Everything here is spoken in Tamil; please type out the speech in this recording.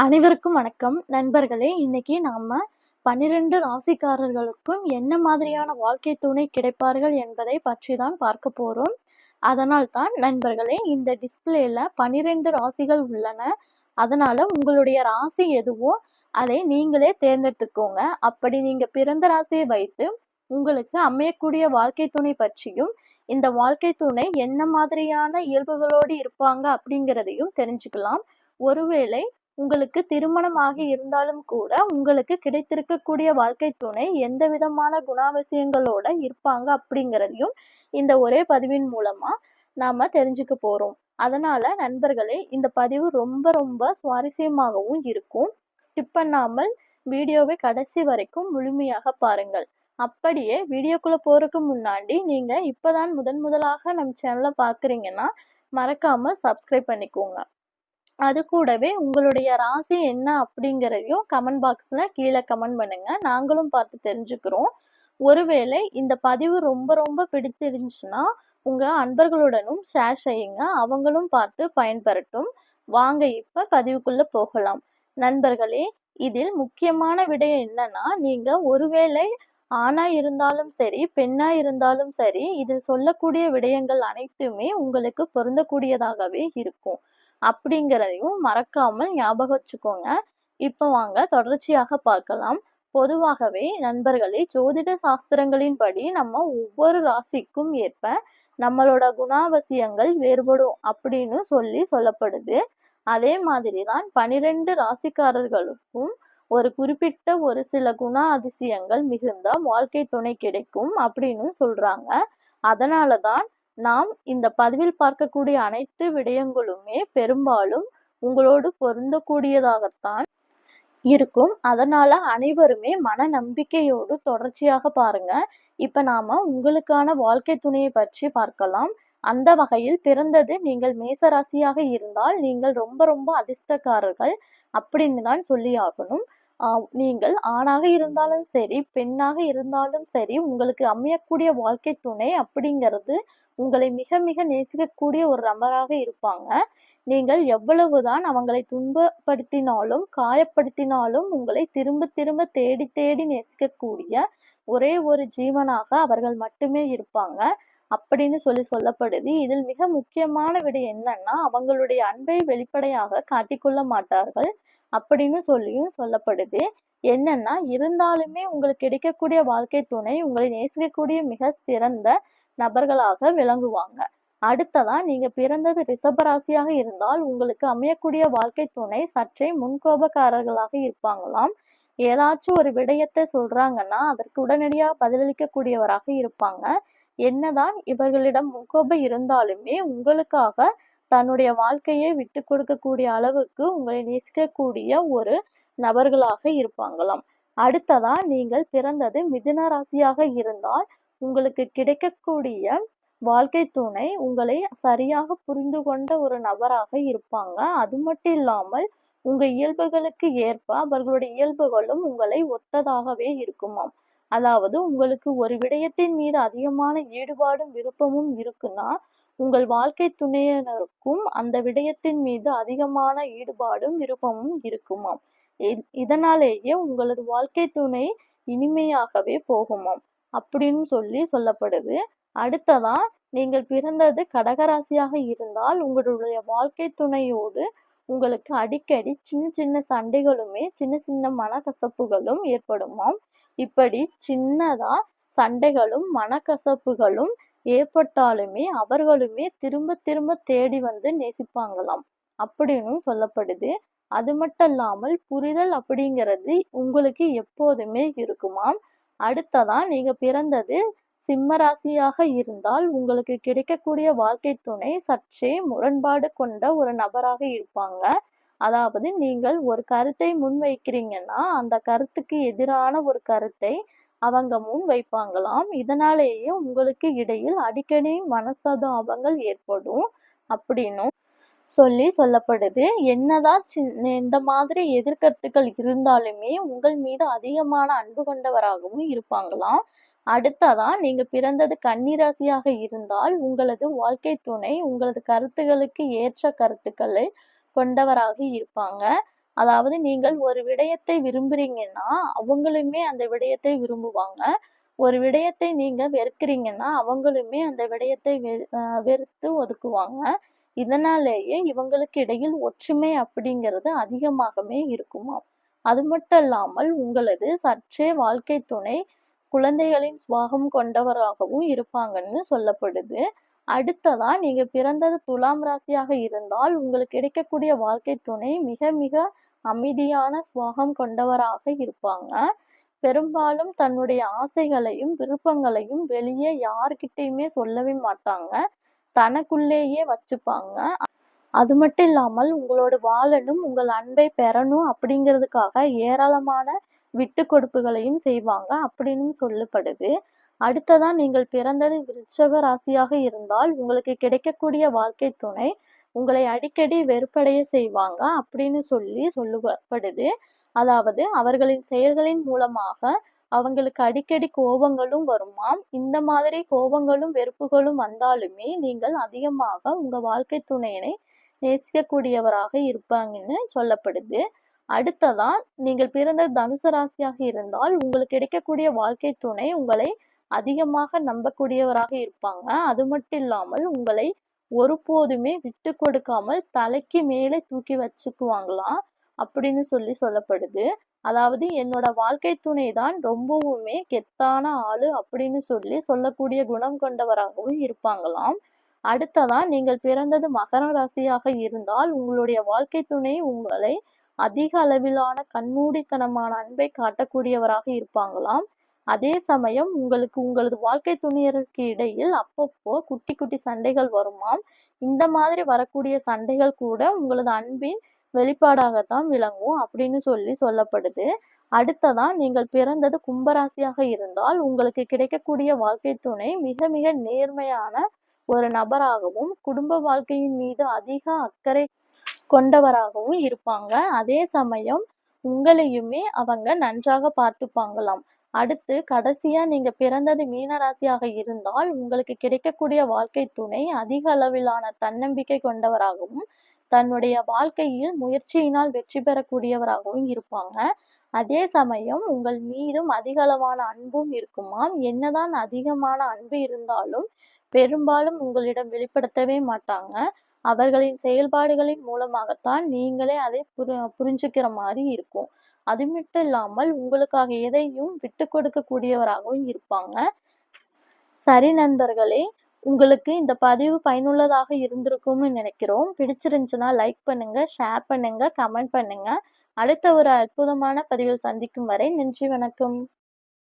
அனைவருக்கும் வணக்கம். நண்பர்களே இன்னைக்கு நாம பன்னிரண்டு ராசிக்காரர்களுக்கும் என்ன மாதிரியான வாழ்க்கை துணை கிடைப்பார்கள் என்பதை பற்றி தான் பார்க்க போறோம். அதனால் தான் நண்பர்களே இந்த டிஸ்பிளேல பன்னிரண்டு ராசிகள் உள்ளன. அதனால உங்களுடைய ராசி எதுவோ அதை நீங்களே தேர்ந்தெடுத்துக்கோங்க. அப்படி நீங்க பிறந்த ராசியை வைத்து உங்களுக்கு அமையக்கூடிய வாழ்க்கை துணை பற்றியும் இந்த வாழ்க்கை துணை என்ன மாதிரியான இயல்புகளோடு இருப்பாங்க அப்படிங்கிறதையும் தெரிஞ்சுக்கலாம். ஒருவேளை உங்களுக்கு திருமணமாகி இருந்தாலும் கூட உங்களுக்கு கிடைத்திருக்கக்கூடிய வாழ்க்கை துணை எந்த விதமான குணாவசியங்களோட இருப்பாங்க அப்படிங்கிறதையும் இந்த ஒரே பதிவின் மூலமா நாம தெரிஞ்சுக்க போறோம். அதனால நண்பர்களே இந்த பதிவு ரொம்ப ரொம்ப சுவாரஸ்யமாகவும் இருக்கும். ஸ்கிப் பண்ணாமல் வீடியோவை கடைசி வரைக்கும் முழுமையாக பாருங்கள். அப்படியே வீடியோக்குள்ள போறதுக்கு முன்னாடி நீங்க இப்பதான் முதன் முதலாக நம்ம சேனலை பாக்குறீங்கன்னா மறக்காம சப்ஸ்கிரைப் பண்ணிக்கோங்க. அது கூடவே உங்களுடைய ராசி என்ன அப்படிங்கிறதையும் கமெண்ட் பாக்ஸில் கீழே கமெண்ட் பண்ணுங்க. நாங்களும் பார்த்து தெரிஞ்சுக்கிறோம். ஒருவேளை இந்த பதிவு ரொம்ப ரொம்ப பிடிச்சிருந்துச்சுன்னா உங்கள் அன்பர்களுடனும் ஷேர் செய்யுங்க. அவங்களும் பார்த்து பயன்பெறட்டும். வாங்க இப்போ பதிவுக்குள்ளே போகலாம். நண்பர்களே இதில் முக்கியமான விடயம் என்னன்னா நீங்கள் ஒருவேளை ஆணா இருந்தாலும் சரி பெண்ணா இருந்தாலும் சரி இதில் சொல்லக்கூடிய விடயங்கள் அனைத்துமே உங்களுக்கு பொருந்தக்கூடியதாகவே இருக்கும். அப்படிங்கிறதையும் மறக்காமல் ஞாபகம் வச்சுக்கோங்க. இப்போ வாங்க தொடர்ச்சியாக பார்க்கலாம். பொதுவாகவே நண்பர்களே ஜோதிட சாஸ்திரங்களின்படி நம்ம ஒவ்வொரு ராசிக்கும் ஏற்ப நம்மளோட குணாவசியங்கள் வேறுபடும் அப்படின்னு சொல்லி சொல்லப்படுது. அதே மாதிரி தான் பனிரெண்டு ராசிக்காரர்களுக்கும் ஒரு குறிப்பிட்ட ஒரு சில குண அதிசயங்கள் மிகுந்த வாழ்க்கை துணை கிடைக்கும் அப்படின்னு சொல்றாங்க. அதனால தான் நாம் இந்த பதிவில் பார்க்கக்கூடிய அனைத்து விடயங்களுமே பெரும்பாலும் உங்களோடு பொருந்தக்கூடியதாகத்தான் இருக்கும். அதனால அனைவருமே மன நம்பிக்கையோடு தொடர்ச்சியாக பாருங்க. இப்ப நாம உங்களுக்கான வாழ்க்கை துணையை பற்றி பார்க்கலாம். அந்த வகையில் பிறந்தது நீங்கள் மேசராசியாக இருந்தால் நீங்கள் ரொம்ப ரொம்ப அதிர்ஷ்டக்காரர்கள் அப்படின்னு தான் சொல்லி ஆகணும். ஆஹ் நீங்கள் ஆணாக இருந்தாலும் சரி பெண்ணாக இருந்தாலும் சரி உங்களுக்கு அமையக்கூடிய வாழ்க்கை துணை அப்படிங்கிறது உங்களை மிக மிக நேசிக்கக்கூடிய ஒரு நபராக இருப்பாங்க. நீங்கள் எவ்வளவுதான் அவங்களை துன்பப்படுத்தினாலும் காயப்படுத்தினாலும் உங்களை திரும்ப திரும்ப தேடி தேடி நேசிக்கக்கூடிய ஒரே ஒரு ஜீவனாக அவர்கள் மட்டுமே இருப்பாங்க. அப்படின்னு சொல்லி சொல்லப்படுது. இதில் மிக முக்கியமான விடை என்னன்னா அவங்களுடைய அன்பை வெளிப்படையாக காட்டிக்கொள்ள மாட்டார்கள் அப்படின்னு சொல்லியும் சொல்லப்படுது. என்னன்னா இருந்தாலுமே உங்களுக்கு கிடைக்கக்கூடிய வாழ்க்கை துணை உங்களை நேசிக்கக்கூடிய மிக சிறந்த நபர்களாக விளங்குவாங்க. அடுத்ததா நீங்க பிறந்தது ரிஷபராசியாக இருந்தால் உங்களுக்கு அமையக்கூடிய வாழ்க்கை துணை சற்றே முன்கோபக்காரர்களாக இருப்பாங்களாம். ஏதாச்சும் ஒரு விடயத்தை சொல்றாங்கன்னா அதற்கு உடனடியாக பதிலளிக்கக்கூடியவராக இருப்பாங்க. என்னதான் இவர்களிடம் முன்கோபம் இருந்தாலுமே உங்களுக்காக தன்னுடைய வாழ்க்கையை விட்டு கொடுக்கக்கூடிய அளவுக்கு உங்களை நேசிக்கக்கூடிய ஒரு நபர்களாக இருப்பாங்களாம். அடுத்ததா நீங்கள் பிறந்தது மிதுன ராசியாக இருந்தால் உங்களுக்கு கிடைக்கக்கூடிய வாழ்க்கை துணை உங்களை சரியாக புரிந்து கொண்ட ஒரு நபராக இருப்பாங்க. அது மட்டும் இல்லாமல் உங்க இயல்புகளுக்கு ஏற்ப அவர்களுடைய இயல்புகளும் உங்களை ஒத்ததாகவே இருக்குமாம். அதாவது உங்களுக்கு ஒரு விடயத்தின் மீது அதிகமான ஈடுபாடும் விருப்பமும் இருக்குன்னா உங்கள் வாழ்க்கை துணையினருக்கும் அந்த விடயத்தின் மீது அதிகமான ஈடுபாடும் விருப்பமும் இருக்குமாம். இதனாலேயே உங்களது வாழ்க்கை துணை இனிமையாகவே போகுமாம். அப்படின்னு சொல்லி சொல்லப்படுது. அடுத்ததா நீங்கள் பிறந்தது கடகராசியாக இருந்தால் உங்களுடைய வாழ்க்கை துணையோடு உங்களுக்கு அடிக்கடி சின்ன சின்ன சண்டைகளுமே சின்ன சின்ன மனக்கசப்புகளும் ஏற்படுமாம். இப்படி சின்னதா சண்டைகளும் மனக்கசப்புகளும் ஏற்பட்டாலுமே அவர்களுமே திரும்ப திரும்ப தேடி வந்து நேசிப்பாங்களாம் அப்படின்னு சொல்லப்படுது. அது மட்டும் இல்லாமல் புரிதல் அப்படிங்கிறது உங்களுக்கு எப்போதுமே இருக்குமாம். அடுத்ததா நீங்க பிறந்தது சிம்ம ராசியாக இருந்தால் உங்களுக்கு கிடைக்கக்கூடிய வாழ்க்கை துணை சற்றே முரண்பாடு கொண்ட ஒரு நபராக இருப்பாங்க. அதாவது நீங்கள் ஒரு கருத்தை முன்வைக்கிறீங்கன்னா அந்த கருத்துக்கு எதிரான ஒரு கருத்தை அவங்க முன் வைப்பாங்களாம் இதனாலேயே உங்களுக்கு இடையில் அடிக்கடி மனசதாபங்கள் ஏற்படும். அப்படின்னும் சொல்லி சொல்லப்படுது என்னதான் இந்த மாதிரி எதிர்கருத்துக்கள் இருந்தாலுமே உங்கள் மீது அதிகமான அன்பு கொண்டவராகவும் இருப்பாங்களாம் அடுத்ததா நீங்க பிறந்தது கன்னிராசியாக இருந்தால் உங்களது வாழ்க்கை துணை உங்களது கருத்துகளுக்கு ஏற்ற கருத்துக்களை கொண்டவராக இருப்பாங்க அதாவது நீங்கள் ஒரு விடயத்தை விரும்புறீங்கன்னா, அவங்களுமே அந்த விடயத்தை விரும்புவாங்க. ஒரு விடயத்தை நீங்க வெறுக்கிறீங்கன்னா, அவங்களுமே அந்த விடயத்தை வெறுத்து ஒதுக்குவாங்க. இதனாலேயே இவங்களுக்கு இடையில் ஒற்றுமை அப்படிங்கிறது அதிகமாகவே இருக்குமாம். அது மட்டும் இல்லாமல் உங்களது சற்றே வாழ்க்கை துணை குழந்தைகளின் சுவாகம் கொண்டவராகவும் இருப்பாங்கன்னு சொல்லப்படுது. அடுத்ததா நீங்க பிறந்தது துலாம் ராசியாக இருந்தால், உங்களுக்கு கிடைக்கக்கூடிய வாழ்க்கை துணை மிக மிக அமைதியான சுவாகம் கொண்டவராக இருப்பாங்க. பெரும்பாலும் தன்னுடைய ஆசைகளையும், விருப்பங்களையும் வெளியே யார்கிட்டயுமே சொல்லவே மாட்டாங்க. தனக்குள்ளேயே வச்சுப்பாங்க. அது மட்டும் இல்லாமல் உங்களோட வாழணும், உங்கள் அன்பை பெறணும் அப்படிங்கிறதுக்காக ஏராளமான விட்டு கொடுப்புகளையும் செய்வாங்க அப்படின்னு சொல்லப்படுது. அடுத்ததா நீங்கள் பிறந்தது விருட்சக ராசியாக இருந்தால், உங்களுக்கு கிடைக்கக்கூடிய வாழ்க்கை துணை உங்களை அடிக்கடி வெறுப்படைய செய்வாங்க அப்படின்னு சொல்லி சொல்லப்படுது. அதாவது அவர்களின் செயல்களின் மூலமாக அவங்களுக்கு அடிக்கடி கோபங்களும் வருமாம். இந்த மாதிரி கோபங்களும், வெறுப்புகளும் வந்தாலுமே நீங்கள் அதிகமாக உங்க வாழ்க்கை துணையினை நேசிக்கக்கூடியவராக இருப்பாங்கன்னு சொல்லப்படுது. அடுத்ததா நீங்கள் பிறந்த தனுசு ராசியாக இருந்தால், உங்களுக்கு கிடைக்கக்கூடிய வாழ்க்கை துணை உங்களை அதிகமாக நம்பக்கூடியவராக இருப்பாங்க. அது மட்டும் இல்லாமல் உங்களை ஒருபோதுமே விட்டு கொடுக்காமல் தலைக்கு மேலே தூக்கி வச்சுக்குவாங்களாம் அப்படின்னு சொல்லி சொல்லப்படுது. அதாவது என்னோட வாழ்க்கை துணை தான் ரொம்பவுமே கெத்தான ஆளு அப்படின்னு சொல்லி சொல்லக்கூடிய குணம் கொண்டவராகவும் இருப்பாங்களாம். அடுத்ததா நீங்கள் பிறந்தது மகர ராசியாக இருந்தால், உங்களுடைய வாழ்க்கை துணை உங்களை அதிக அளவிலான கண்மூடித்தனமான அன்பை காட்டக்கூடியவராக இருப்பாங்களாம். அதே சமயம் உங்களுக்கு உங்களது வாழ்க்கை துணையருக்கு இடையில் அப்பப்போ குட்டி குட்டி சண்டைகள் வருமாம். இந்த மாதிரி வரக்கூடிய சண்டைகள் கூட உங்களது அன்பின் வெளிப்பாடாகத்தான் விளங்கும் அப்படின்னு சொல்லி சொல்லப்படுது. அடுத்ததா நீங்கள் பிறந்தது கும்பராசியாக இருந்தால், உங்களுக்கு கிடைக்கக்கூடிய வாழ்க்கை துணை மிக மிக நேர்மையான ஒரு நபராகவும், குடும்ப வாழ்க்கையின் மீது அதிக அக்கறை கொண்டவராகவும் இருப்பாங்க. அதே சமயம் உங்களையுமே அவங்க நன்றாக பார்த்துப்பாங்களாம். அடுத்து கடைசியா நீங்க பிறந்தது மீனராசியாக இருந்தால், உங்களுக்கு கிடைக்கக்கூடிய வாழ்க்கை துணை அதிக அளவிலான தன்னம்பிக்கை கொண்டவராகவும், தன்னுடைய வாழ்க்கையில் முயற்சியினால் வெற்றி பெறக்கூடியவராகவும் இருப்பாங்க. அதே சமயம் உங்கள் மீதும் அதிக அளவான அன்பும் இருக்குமாம். என்னதான் அதிகமான அன்பு இருந்தாலும், பெரும்பாலும் உங்களிடம் வெளிப்படுத்தவே மாட்டாங்க. அவர்களின் செயல்பாடுகளின் மூலமாகத்தான் நீங்களே அதை புரி புரிஞ்சுக்கிற மாதிரி இருக்கும். அது மட்டும் இல்லாமல் உங்களுக்காக எதையும் விட்டு கொடுக்க கூடியவராகவும் இருப்பாங்க. சரி நண்பர்களே, உங்களுக்கு இந்த பதிவு பயனுள்ளதாக இருந்திருக்கும்னு நினைக்கிறோம். பிடிச்சிருந்துச்சுன்னா லைக் பண்ணுங்க, ஷேர் பண்ணுங்க, கமெண்ட் பண்ணுங்க. அடுத்த ஒரு அற்புதமான பதிவில் சந்திக்கும் வரை நன்றி வணக்கம்.